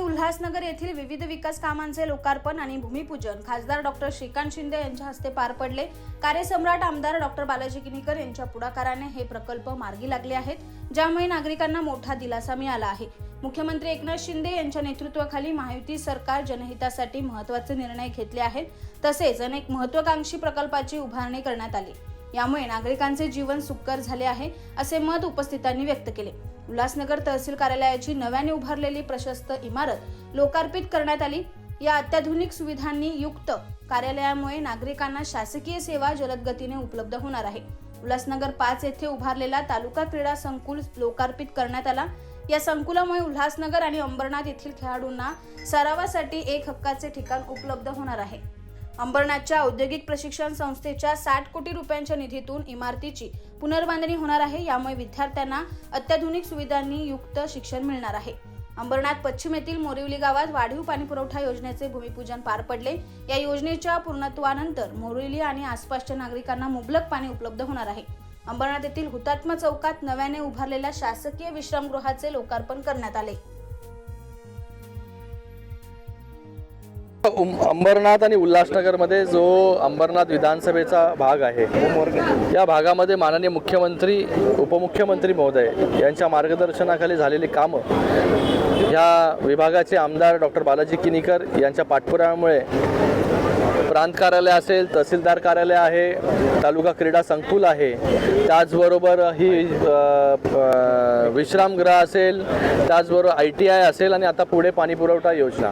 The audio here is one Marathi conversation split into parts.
उल्हासनगर येथील विविध विकास कामांचे लोकार्पण आणि भूमिपूजन. खासदार डॉक्टर श्रीकांत शिंदे यांच्या हस्ते पार पडले. कार्यसम्राट आमदार डॉक्टर बालाजी किनीकर यांच्या पुढाकाराने हे प्रकल्प मार्गी लागले आहेत ज्यामुळे नागरिकांना मोठा दिलासा मिळाला आहे. मुख्यमंत्री एकनाथ शिंदे यांच्या नेतृत्वाखाली महायुती सरकार जनहितासाठी महत्त्वाचे निर्णय घेतले आहेत. तसेच अनेक महत्वाकांक्षी प्रकल्पाची उभारणी करण्यात आली. यामुळे नागरिकांचे जीवन सुकर झाले आहे असे मत उपस्थितांनी व्यक्त केले. उल्हासनगर तहसील कार्यालयाची नव्याने उभारलेली प्रशस्त इमारत लोकार्पित करण्यात आली. या अत्याधुनिक सुविधांनी युक्त कार्यालयामुळे नागरिकांना शासकीय सेवा जलद गतीने उपलब्ध होणार आहे. उल्हासनगर पाच येथे उभारलेला तालुका क्रीडा संकुल लोकार्पित करण्यात आला. या संकुलामुळे उल्हासनगर आणि अंबरनाथ येथील खेळाडूंना सरावासाठी एक हक्काचे ठिकाण उपलब्ध होणार आहे. अंबरनाथच्या औद्योगिक प्रशिक्षण संस्थेच्या साठ कोटी रुपयांच्या निधीतून इमारतीची पुनर्बांधणी होणार आहे. यामुळे विद्यार्थ्यांना अत्याधुनिक सुविधांनी युक्त शिक्षण मिळणार आहे. अंबरनाथ पश्चिम येथील मोरिवली गावात वाढीव पाणीपुरवठा योजनेचे भूमिपूजन पार पडले. या योजनेच्या पूर्णत्वानंतर मोरिवली आणि आसपासच्या नागरिकांना मुबलक पाणी उपलब्ध होणार आहे. अंबरनाथ येथील हुतात्मा चौकात नव्याने उभारलेल्या शासकीय विश्रामगृहाचे लोकार्पण करण्यात आले. अंबरनाथ आणि उल्हासनगरमध्ये जो अंबरनाथ विधानसभेचा भाग आहे या भागामध्ये माननीय मुख्यमंत्री उपमुख्यमंत्री महोदय यांच्या मार्गदर्शनाखाली झालेली कामं या विभागाचे आमदार डॉक्टर बालाजी किनीकर यांच्या पाठपुराव्यामुळे प्रांत कार्यालय असेल तहसीलदार कार्यालय आहे तालुका क्रीडा संकुल आहे त्याचबरोबर ही विश्रामगृह असेल त्याचबरोबर आय टी आय असेल आणि आता पुढे पाणीपुरवठा योजना.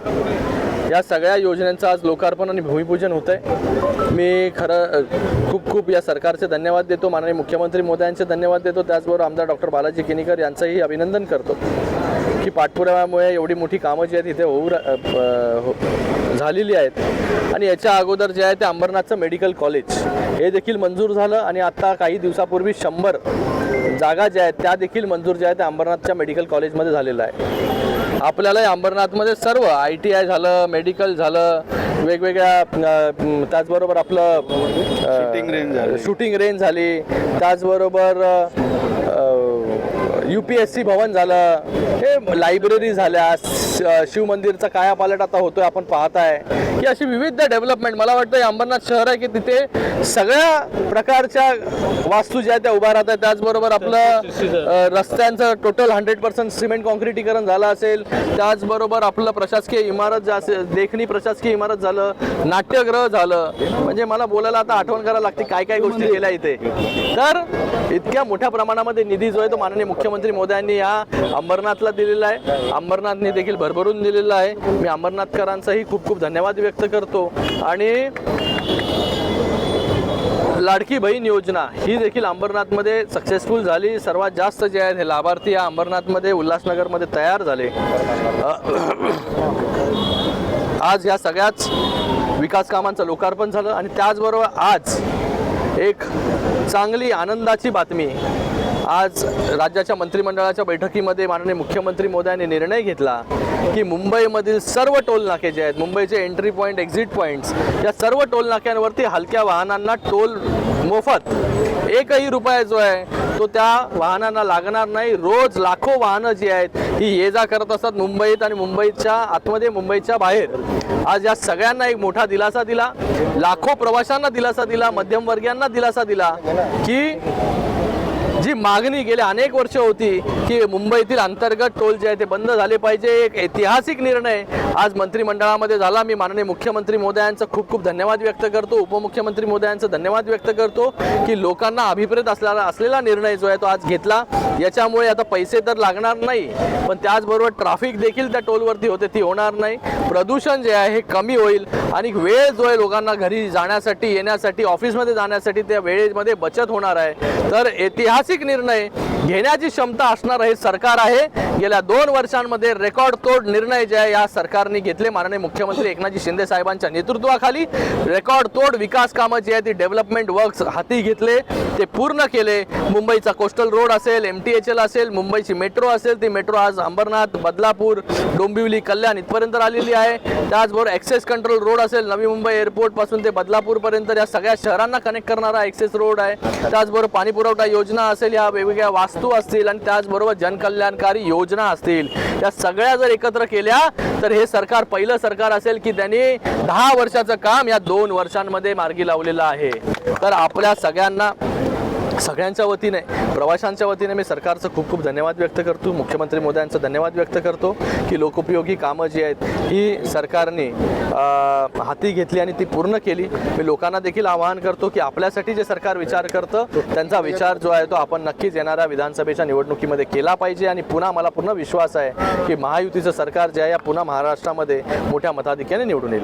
या सगळ्या योजनांचं आज लोकार्पण आणि भूमिपूजन होतं आहे मी खरं खूप खूप या सरकारचे धन्यवाद देतो. माननीय मुख्यमंत्री मोदयांचे धन्यवाद देतो. त्याचबरोबर आमदार डॉक्टर बालाजी किनीकर यांचंही अभिनंदन करतो की पाठपुराव्यामुळे एवढी मोठी कामं जी आहेत इथे होऊ हो- झालेली आहेत. आणि याच्या अगोदर जे आहे ते अंबरनाथचं मेडिकल कॉलेज. हे देखील मंजूर झालं आणि आता काही दिवसापूर्वी शंभर जागा ज्या आहेत त्या देखील मंजूर ज्या आहेत त्या अंबरनाथच्या मेडिकल कॉलेजमध्ये झालेलं आहे आपल्याला या अंबरनाथमध्ये सर्व आय टी आय झालं मेडिकल झालं वेगवेगळ्या त्याचबरोबर आपलं शूटिंग रेंज झाली. शूटिंग रेंज झाली. त्याचबरोबर यू पी एस सी भवन झालं. हे लायब्ररी झाल्या. शिवमंदिरचा कायापालट आता होतोय आपण पाहत आहे की अशी विविध डेव्हलपमेंट. मला वाटतं अंबरनाथ शहर आहे की तिथे सगळ्या प्रकारच्या वास्तू ज्या आहेत त्या उभ्या राहत आहेत त्याचबरोबर आपलं रस्त्यांचं टोटल हंड्रेड पर्सेंट सिमेंट कॉन्क्रिटीकरण झालं असेल. त्याचबरोबर आपलं प्रशासकीय इमारत जे असेल देखणी प्रशासकीय इमारत झालं नाट्यगृह झालं. म्हणजे मला बोलायला आता आठवण करायला लागते काय काय गोष्टी केल्या इथे. तर इतक्या मोठ्या प्रमाणामध्ये निधी जो आहे तो माननीय मुख्यमंत्री मोदयांनी या अंबरनाथला दिलेला आहे. अंबरनाथने देखील भरभरून दिलेला आहे. मी अंबरनाथकरांचाही खूप खूप धन्यवाद व्यक्त करतो. आणि लाडकी बहीण योजना. ही देखील अंबरनाथमध्ये सक्सेसफुल झाली. सर्वात जास्त जे आहेत हे लाभार्थी या अंबरनाथमध्ये उल्हासनगरमध्ये तयार झाले. आज या सगळ्याच विकास कामांचं लोकार्पण झालं आणि त्याचबरोबर आज एक चांगली आनंदाची बातमी आज राज्याच्या मंत्रिमंडळाच्या बैठकीमध्ये माननीय मुख्यमंत्री मोदयांनी निर्णय घेतला की मुंबईमधील सर्व टोल नाके जे आहेत मुंबईचे एंट्री पॉईंट एक्झिट पॉईंट्स या सर्व टोल नाक्यांवरती हलक्या वाहनांना टोल मोफत एकही रुपया जो आहे तो त्या वाहनांना लागणार नाही. रोज लाखो वाहनं जी आहेत ही ये जा करत असतात मुंबईत आणि मुंबईच्या आतमध्ये मुंबईच्या बाहेर. आज या सगळ्यांना एक मोठा दिलासा दिला. लाखो प्रवाशांना दिलासा दिला मध्यमवर्गीयांना दिलासा दिला की जी मागणी गेल्या अनेक वर्ष होती की मुंबईतील अंतर्गत टोल जे आहे ते बंद झाले पाहिजे. एक ऐतिहासिक निर्णय आज मंत्रिमंडळामध्ये झाला. मी माननीय मुख्यमंत्री मोदयांचं खूप खूप धन्यवाद व्यक्त करतो. उपमुख्यमंत्री मोदयांचं धन्यवाद व्यक्त करतो की लोकांना अभिप्रेत असलेला असलेला निर्णय जो आहे तो आज घेतला. याच्यामुळे आता पैसे तर लागणार नाही पण त्याचबरोबर ट्रॅफिक देखील त्या टोलवरती होते ती होणार नाही. प्रदूषण जे आहे हे कमी होईल आणि वेळ जो आहे लोकांना घरी जाण्यासाठी येण्यासाठी ऑफिसमध्ये जाण्यासाठी त्या वेळेमध्ये बचत होणार आहे. तर ऐतिहासिक निर्णय घेण्याची क्षमता असणार हे सरकार आहे. गेल्या दोन वर्षांमध्ये रेकॉर्ड तोड निर्णय जे आहे या सरकारने घेतले. माननीय मुख्यमंत्री एकनाथजी शिंदे साहेबांच्या नेतृत्वाखाली रेकॉर्ड तोड विकास कामं जी आहे ती डेव्हलपमेंट वर्क्स हाती घेतले. ते पूर्ण केले. मुंबईचा कोस्टल रोड असेल एम टी एच एल असेल मुंबईची मेट्रो असेल ती मेट्रो आज अंबरनाथ बदलापूर डोंबिवली कल्याण इथपर्यंत आलेली आहे. त्याचबरोबर ॲक्सेस कंट्रोल रोड असेल नवी मुंबई एअरपोर्टपासून ते बदलापूरपर्यंत. या सगळ्या शहरांना कनेक्ट करणारा ॲक्सेस रोड आहे. त्याचबरोबर पाणी पुरवठा योजना असेल या वेगवेगळ्या वास्तू वस्तू असतील आणि त्याचबरोबर जनकल्याणकारी योजना असतील या सगळ्या जर एकत्र केल्या तर हे सरकार पहिलं सरकार असेल की त्यांनी दहा वर्षाचं काम या दोन वर्षांमध्ये मार्गी लावलेलं आहे. तर आपल्या सगळ्यांना सगळ्यांच्या वतीने प्रवाशांच्या वतीने मी सरकारचं खूप खूप धन्यवाद व्यक्त करतो. मुख्यमंत्री मोदयांचं धन्यवाद व्यक्त करतो की लोकोपयोगी कामं जी आहेत ही सरकारने हाती घेतली आणि ती पूर्ण केली. मी लोकांना देखील आवाहन करतो की आपल्यासाठी जे सरकार विचार करतं त्यांचा विचार जो आहे तो आपण नक्कीच येणाऱ्या विधानसभेच्या निवडणुकीमध्ये केला पाहिजे. आणि पुन्हा मला पूर्ण विश्वास आहे की महायुतीचं सरकार जे आहे या पुन्हा महाराष्ट्रामध्ये मोठ्या मताधिक्याने निवडून येईल.